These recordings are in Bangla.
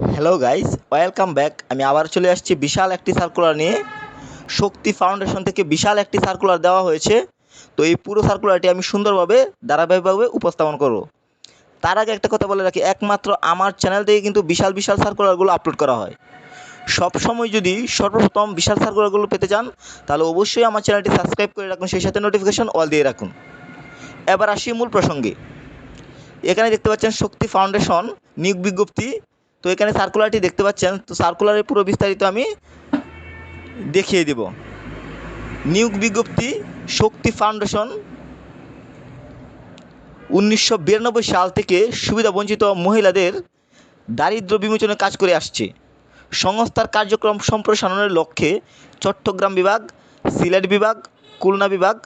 হ্যালো গাইস ওয়েলকাম ব্যাক আমি আবার চলে আসছি বিশাল একটি সার্কুলার নিয়ে। শক্তি ফাউন্ডেশন থেকে বিশাল একটি সার্কুলার দেওয়া হয়েছে। তো এই পুরো সার্কুলারটি আমি সুন্দরভাবে, ধারাবাহিকভাবে উপস্থাপন করব। তার আগে একটা কথা বলে রাখি, একমাত্র আমার চ্যানেল থেকে কিন্তু বিশাল বিশাল সার্কুলারগুলো আপলোড করা হয়। সব সময় যদি সর্বপ্রথম বিশাল সার্কুলারগুলো পেতে চান, তাহলে অবশ্যই আমার চ্যানেলটি সাবস্ক্রাইব করে রাখুন, সেই সাথে নোটিফিকেশন অল দিয়ে রাখুন। এবার আসি মূল প্রসঙ্গে। এখানে দেখতে পাচ্ছেন শক্তি ফাউন্ডেশন নিয়োগ বিজ্ঞপ্তি তো এখানে সার্কুলারটি দেখতে পাচ্ছেন। তো সার্কুলারের পুরো বিস্তারিত আমি দেখিয়ে দেব। নিয়োগ বিজ্ঞপ্তি শক্তি ফাউন্ডেশন উনিশশো বিরানব্বই সাল থেকে সুবিধাবঞ্চিত মহিলাদের দারিদ্র বিমোচনে কাজ করে আসছে। সংস্থার কার্যক্রম সম্প্রসারণের লক্ষ্যে চট্টগ্রাম বিভাগ, সিলেট বিভাগ, খুলনা বিভাগ,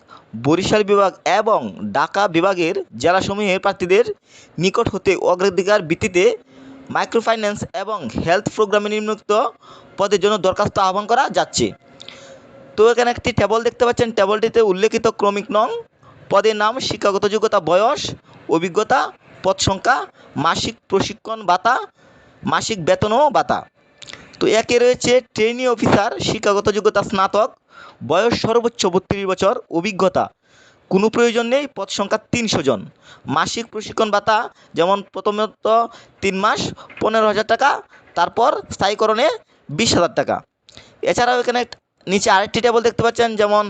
বরিশাল বিভাগ এবং ঢাকা বিভাগের জেলাসমূহের প্রার্থীদের নিকট হতে অগ্রাধিকার ভিত্তিতে মাইক্রোফাইন্যান্স এবং হেলথ প্রোগ্রামে নিম্নলিখিত পদের জন্য দরখাস্ত আহ্বান করা যাচ্ছে। তো এখানে একটি টেবল দেখতে পাচ্ছেন। টেবলটিতে উল্লেখিত ক্রমিক নং, পদের নাম, শিক্ষাগত যোগ্যতা, বয়স, অভিজ্ঞতা, পদ সংখ্যা, মাসিক প্রশিক্ষণ ভাতা, মাসিক বেতন ও ভাতা। তো একে রয়েছে ট্রেনি অফিসার শিক্ষাগত যোগ্যতা স্নাতক, বয়স সর্বোচ্চ বত্রিশ বছর, অভিজ্ঞতা। কোনো প্রয়োজন নেই, পদ সংখ্যা তিনশো জন। মাসিক প্রশিক্ষণ ভাতা, যেমন প্রথমত তিন মাস, পনেরো হাজার টাকা, তারপর স্থায়ীকরণে বিশ হাজার টাকা। এছাড়াও এখানে নিচে আরেকটি টেবল দেখতে পাচ্ছেন, যেমন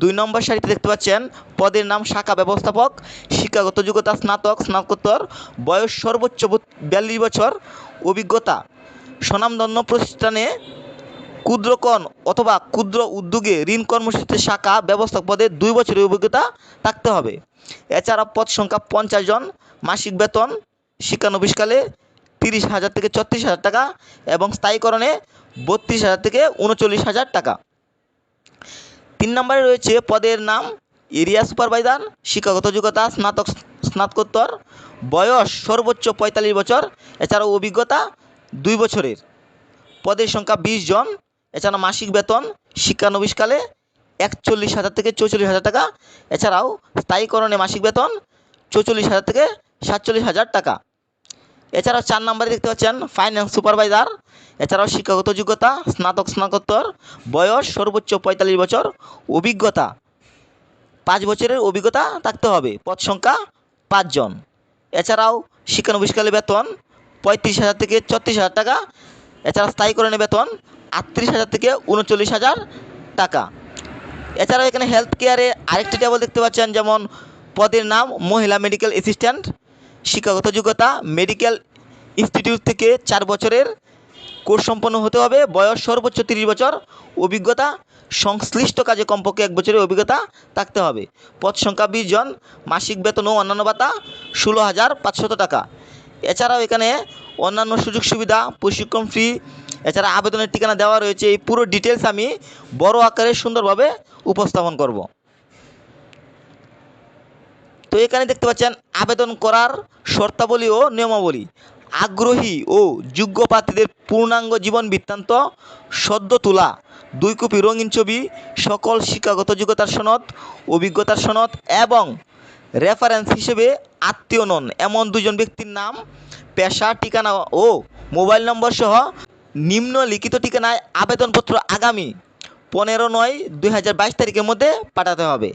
দুই নম্বর সারিতে দেখতে পাচ্ছেন, পদের নাম শাখা ব্যবস্থাপক, শিক্ষাগত যোগ্যতা স্নাতক, স্নাতকোত্তর, বয়স সর্বোচ্চ বিয়াল্লিশ বছর, অভিজ্ঞতা, স্বনামধন্য প্রতিষ্ঠানে ক্ষুদ্রকণ অথবা ক্ষুদ্র উদ্যোগে ঋণ কর্মসূচিতে শাখা ব্যবস্থাপক পদে দুই বছরের অভিজ্ঞতা থাকতে হবে। এছাড়া পদ সংখ্যা পঞ্চাশ জন, মাসিক বেতন শিক্ষানবিশকালে তিরিশ হাজার থেকে ছত্রিশ হাজার টাকা এবং স্থায়ীকরণে বত্রিশ হাজার থেকে উনচল্লিশ হাজার টাকা। তিন নম্বরে রয়েছে পদের নাম এরিয়া সুপারভাইজার, শিক্ষাগত যোগ্যতা, স্নাতক, স্নাতকোত্তর, বয়স সর্বোচ্চ পঁয়তাল্লিশ বছর, এছাড়াও অভিজ্ঞতা দুই বছরের। পদের সংখ্যা বিশ জন এছাড়া মাসিক বেতন শিক্ষানবিশকালে একচল্লিশ হাজার থেকে চৌচল্লিশ হাজার টাকা। এছাড়াও স্থায়ীকরণে মাসিক বেতন চৌচল্লিশ হাজার থেকে সাতচল্লিশ হাজার টাকা। এছাড়াও চার নম্বরে দেখতে পাচ্ছেন ফাইন্যান্স সুপারভাইজার এছাড়াও শিক্ষাগত যোগ্যতা, স্নাতক, স্নাতকোত্তর, বয়স সর্বোচ্চ পঁয়তাল্লিশ বছর, অভিজ্ঞতা পাঁচ বছরের অভিজ্ঞতা থাকতে হবে, পদ সংখ্যা পাঁচজন এছাড়াও শিক্ষানবিশকালে বেতন পঁয়ত্রিশ হাজার থেকে ছত্রিশ হাজার টাকা। এছাড়া স্থায়ীকরণে বেতন আটত্রিশ হাজার থেকে উনচল্লিশ হাজার টাকা। এছাড়াও এখানে হেলথ কেয়ারে আরেকটি টেবল দেখতে পাচ্ছেন, যেমন পদের নাম মহিলা মেডিকেল অ্যাসিস্ট্যান্ট শিক্ষাগত যোগ্যতা মেডিকেল ইনস্টিটিউট থেকে চার বছরের কোর্স সম্পন্ন হতে হবে, বয়স সর্বোচ্চ তিরিশ বছর, অভিজ্ঞতা, সংশ্লিষ্ট কাজে কমপক্ষে এক বছরের অভিজ্ঞতা থাকতে হবে। পদ সংখ্যা বিশ জন, মাসিক বেতন ও অন্যান্য ভাতা ষোলো হাজার পাঁচশত টাকা। এছাড়াও এখানে অন্যান্য সুযোগ সুবিধা, প্রশিক্ষণ ফি এছাড়া আবেদনের ঠিকানা দেওয়া রয়েছে, এই পুরো ডিটেলস আমি বড় আকারে সুন্দরভাবে উপস্থাপন করব। তো এখানে দেখতে পাচ্ছেন, আবেদন করার শর্তাবলী ও নিয়মাবলী। আগ্রহী ও যোগ্য প্রার্থীদের পূর্ণাঙ্গ জীবন বৃত্তান্ত, সদ্য তোলা, দুই কপি রঙিন ছবি, সকল শিক্ষাগত যোগ্যতার সনদ, অভিজ্ঞতার সনদ এবং রেফারেন্স হিসেবে আত্মীয় নন। এমন দুজন ব্যক্তির নাম, পেশা, ঠিকানা ও মোবাইল নম্বর সহ নিম্নলিখিত ঠিকানায় আবেদনপত্র আগামী পনেরো নয় দুই হাজার বাইশ তারিখের মধ্যে পাঠাতে হবে।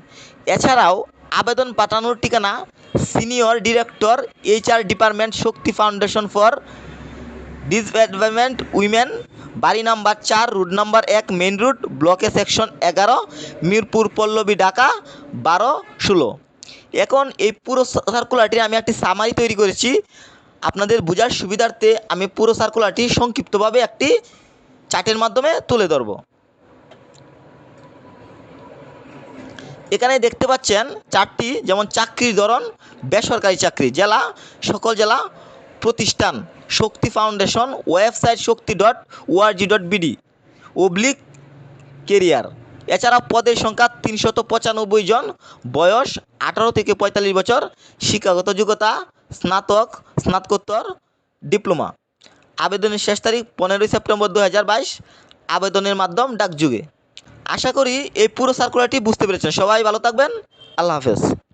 এছাড়াও আবেদন পাঠানোর ঠিকানা senior director HR department Shakti foundation for disadvantaged women, বাড়ি নাম্বার চার, রুট নাম্বার এক মেন রুট, ব্লকে সেকশন এগারো, মিরপুর, পল্লবী, ঢাকা, বারো, ষোলো। এখন এই পুরো সার্কুলারটি আমি একটি সামারি তৈরি করেছি। আপনাদের বোঝার সুবিধার্থে আমি পুরো সার্কুলারটি সংক্ষিপ্তভাবে একটি চার্টের মাধ্যমে তুলে ধরব। এখানে দেখতে পাচ্ছেন চারটি যেমন চাকরির ধরন, বেসরকারি চাকরি জেলা, সকল জেলা প্রতিষ্ঠান, Shakti foundation, website Shakti dot ORG dot BD, oblique career. এছাড়া পদের সংখ্যা তিনশত পঁচানব্বই জন, বয়স আঠারো থেকে পঁয়তাল্লিশ বছর, শিক্ষাগত যোগ্যতা স্নাতক, স্নাতকোত্তর, ডিপ্লোমা। আবেদনের শেষ তারিখ পনেরোই সেপ্টেম্বর দু হাজার বাইশ। আবেদনের মাধ্যম ডাকযুগে। আশা করি এই পুরো সার্কুলারটি বুঝতে পেরেছেন। সবাই ভালো থাকবেন। আল্লাহ হাফেজ।